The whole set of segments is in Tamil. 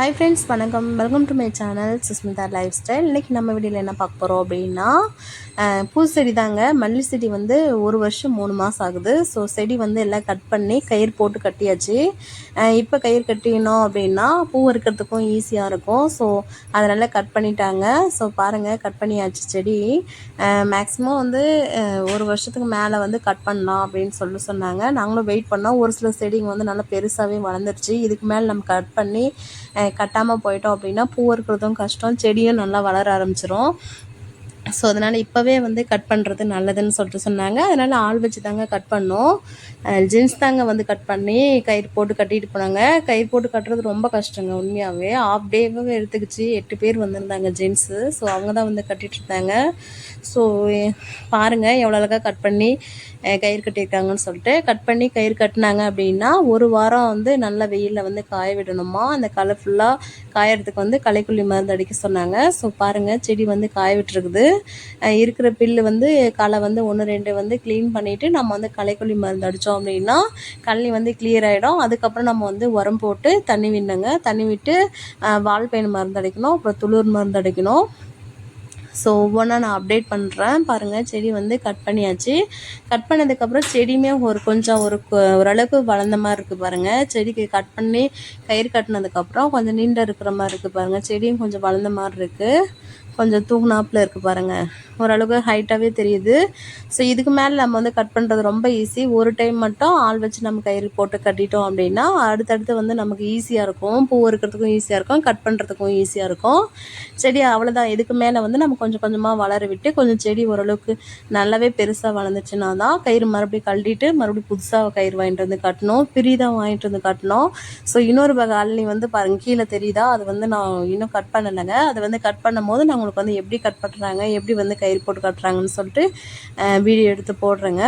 ஹாய் ஃப்ரெண்ட்ஸ் வணக்கம். Welcome to my channel Sushmita lifestyle இன்றைக்கி நம்ம வீடியோவில் என்ன பார்க்க போகிறோம் அப்படின்னா பூ செடி தாங்க. மல்லி செடி வந்து ஒரு வருஷம் மூணு மாதம் ஆகுது. ஸோ செடி வந்து எல்லாம் கட் பண்ணி கயிறு போட்டு கட்டியாச்சு. இப்போ கயிறு கட்டினோம் அப்படின்னா பூ இருக்கிறதுக்கும் ஈஸியாக இருக்கும். ஸோ அதனால் கட் பண்ணிட்டாங்க. ஸோ பாருங்கள் கட் பண்ணியாச்சு செடி. மேக்ஸிமம் வந்து ஒரு வருஷத்துக்கு மேலே வந்து கட் பண்ணலாம் அப்படின்னு சொல்லி சொன்னாங்க. நாங்களும் வெயிட் பண்ணோம். ஒரு சில செடிங்க வந்து நல்லா பெருசாகவே வளர்ந்துருச்சு. இதுக்கு மேலே நம்ம கட் பண்ணி கட்டாமல் போயிட்டோம் அப்படின்னா பூ இருக்கிறதும் கஷ்டம் செடியும் நல்லா வளர ஆரம்பிச்சிடும் ஸோ அதனால் இப்போவே வந்து கட் பண்ணுறது நல்லதுன்னு சொல்லிட்டு சொன்னாங்க. அதனால் ஆள் வச்சு தாங்க கட் பண்ணோம். ஜென்ஸ் தாங்க வந்து கட் பண்ணி கயிறு போட்டு கட்டிட்டு போனாங்க. கயிறு போட்டு கட்டுறது ரொம்ப கஷ்டங்க உண்மையாகவே ஆஃப் டேவே எடுத்துக்கிச்சு. எட்டு பேர் வந்திருந்தாங்க ஜென்ஸு ஸோ அவங்க தான் வந்து கட்டிகிட்டு இருந்தாங்க. ஸோ பாருங்கள் எவ்வளோ அழகாக கட் பண்ணி கயிறு கட்டியிருக்காங்கன்னு சொல்லிட்டு கட் பண்ணி கயிறு கட்டினாங்க அப்படின்னா ஒரு வாரம் வந்து நல்ல வெயிலில் வந்து காய விடணுமா? அந்த களை ஃபுல்லாக காயறதுக்கு வந்து களைக்குள்ளி மருந்து அடிக்க சொன்னாங்க. ஸோ பாருங்கள் செடி வந்து காய விட்டுருக்குது. இருக்கிற பில்லு வந்து களை வந்து ஒன்று ரெண்டு வந்து க்ளீன் பண்ணிவிட்டு நம்ம வந்து களைக்கொல்லி மருந்து அடித்தோம் அப்படின்னா கள்ளி வந்து கிளியர் ஆகிடும் அதுக்கப்புறம் நம்ம வந்து உரம் போட்டு தண்ணி விடணுங்க. தண்ணி விட்டு வால் பெயின் மருந்து அடிக்கணும். அப்புறம் துளிர் மருந்து அடிக்கணும். ஸோ ஒவ்வொன்றா நான் அப்டேட் பண்ணுறேன் பாருங்கள் செடி வந்து கட் பண்ணியாச்சு. கட் பண்ணதுக்கப்புறம் செடியுமே ஒரு கொஞ்சம் ஒரு ஓரளவுக்கு வளர்ந்த மாதிரி இருக்குது பாருங்கள் செடிக்கு கட் பண்ணி கயிறு கட்டினதுக்கப்புறம் கொஞ்சம் நீண்ட இருக்கிற மாதிரி இருக்குது பாருங்கள் செடியும் கொஞ்சம் வளர்ந்த மாதிரி இருக்குது கொஞ்சம் தூங்கினாப்பில் இருக்குது பாருங்கள் ஓரளவுக்கு ஹைட்டாகவே தெரியுது. ஸோ இதுக்கு மேலே நம்ம வந்து கட் பண்ணுறது ரொம்ப ஈஸி ஒரு டைம் மட்டும் ஆள் வச்சு நம்ம கயிறு போட்டு கட்டிட்டோம் அப்படின்னா அடுத்தடுத்து வந்து நமக்கு ஈஸியாக இருக்கும். பூ இருக்கிறதுக்கும் ஈஸியாக இருக்கும். கட் பண்ணுறதுக்கும் ஈஸியாக இருக்கும். செடி அவ்வளோதான் இதுக்கு மேலே வந்து நம்ம கொஞ்சம் கொஞ்சமாக வளர விட்டு கொஞ்சம் செடி ஓரளவுக்கு நல்லாவே பெருசாக வளர்ந்துச்சுன்னா தான் கயிறு மறுபடியும் கழட்டிட்டு மறுபடியும் புதுசாக கயிறு வாங்கிட்டு வந்து கட்டணும். பிரிதான் வாங்கிட்டு வந்து கட்டணும். ஸோ இன்னொரு வகை அள்ளி வந்து பாருங்கள் கீழே தெரியுதா? அது வந்து நான் இன்னும் கட் பண்ணலைங்க. அதை வந்து கட் பண்ணும் போது நான் உங்களுக்கு வந்து எப்படி கட் பண்ணுறாங்க எப்படி வந்து கயிறு போட்டு கட்டுறாங்கன்னு சொல்லிட்டு வீடியோ எடுத்து போடுறேங்க.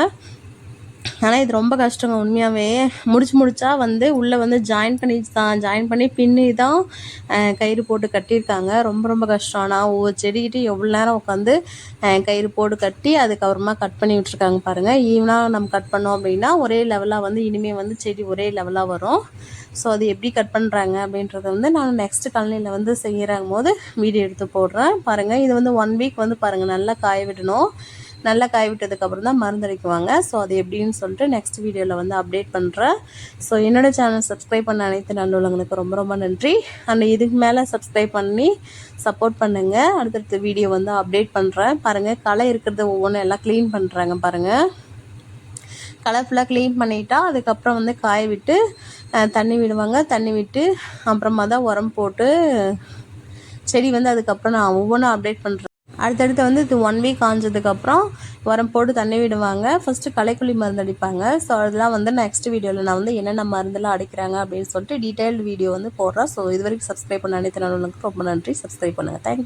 ஆனால் இது ரொம்ப கஷ்டங்க. உண்மையாகவே முடிச்சு முடிச்சா வந்து உள்ளே வந்து ஜாயின் பண்ணி தான் ஜாயின் பண்ணி பின்னி தான் கயிறு போட்டு கட்டியிருக்காங்க. ரொம்ப ரொம்ப கஷ்டம். ஆனால் ஒவ்வொரு செடிக்கிட்டையும் எவ்வளோ நேரம் உட்காந்து கயிறு போட்டு கட்டி அதுக்கப்புறமா கட் பண்ணி விட்டுருக்காங்க பாருங்கள் ஈவனாக நம்ம கட் பண்ணோம் அப்படின்னா ஒரே லெவலாக வந்து இனிமேல் வந்து செடி ஒரே லெவலாக வரும். ஸோ அது எப்படி கட் பண்ணுறாங்க அப்படின்றத வந்து நான் நெக்ஸ்ட் கலனியில் வந்து செய்கிறாங்க போது வீடியோ எடுத்து போடுறேன். பாருங்கள் இது வந்து ஒன் வீக் வந்து பாருங்கள் நல்லா காய விடணும். நல்லா காய விட்டதுக்கப்புறம் தான் மருந்தடிக்குவாங்க ஸோ அது எப்படின்னு சொல்லிட்டு நெக்ஸ்ட் வீடியோவில் வந்து அப்டேட் பண்ணுறேன் ஸோ என்னோடய சேனல் சப்ஸ்கிரைப் பண்ண அனைத்து நல்லுள்ளவங்களுக்கு ரொம்ப ரொம்ப நன்றி. அண்ட் இதுக்கு மேலே சப்ஸ்கிரைப் பண்ணி சப்போர்ட் பண்ணுங்கள் அடுத்தடுத்த வீடியோ வந்து அப்டேட் பண்ணுறேன் பாருங்கள் களை இருக்கிறத ஒவ்வொன்றும் எல்லாம் க்ளீன் பண்ணுறாங்க பாருங்கள் கலர்ஃபுல்லாக க்ளீன் பண்ணிட்டா அதுக்கப்புறம் வந்து காய விட்டு தண்ணி விடுவாங்க. தண்ணி விட்டு அப்புறமா தான் உரம் போட்டு செடி வந்து அதுக்கப்புறம் நான் ஒவ்வொன்றும் அப்டேட் பண்ணுறேன் அடுத்தடுத்து வந்து இது ஒன் வீக் காஞ்சதுக்கப்புறம் உரம் போட்டு தண்ணி விடுவாங்க. ஃபஸ்ட்டு களைக்குழி மருந்து அடிப்பாங்க. ஸோ அதெல்லாம் வந்து நெக்ஸ்ட் வீடியோவில் நான் வந்து என்னென்ன மருந்தெல்லாம் அடிக்கிறாங்க அப்படின்னு சொல்லிட்டு டீட்டெயில்டு வீடியோ வந்து போடுறேன். ஸோ இது வரைக்கும் சப்ஸ்கிரைப் பண்ண அனைத்து நல்லவங்களுக்கு ரொம்ப நன்றி. சப்ஸ்கிரைப் பண்ணுங்கள் தேங்க்யூ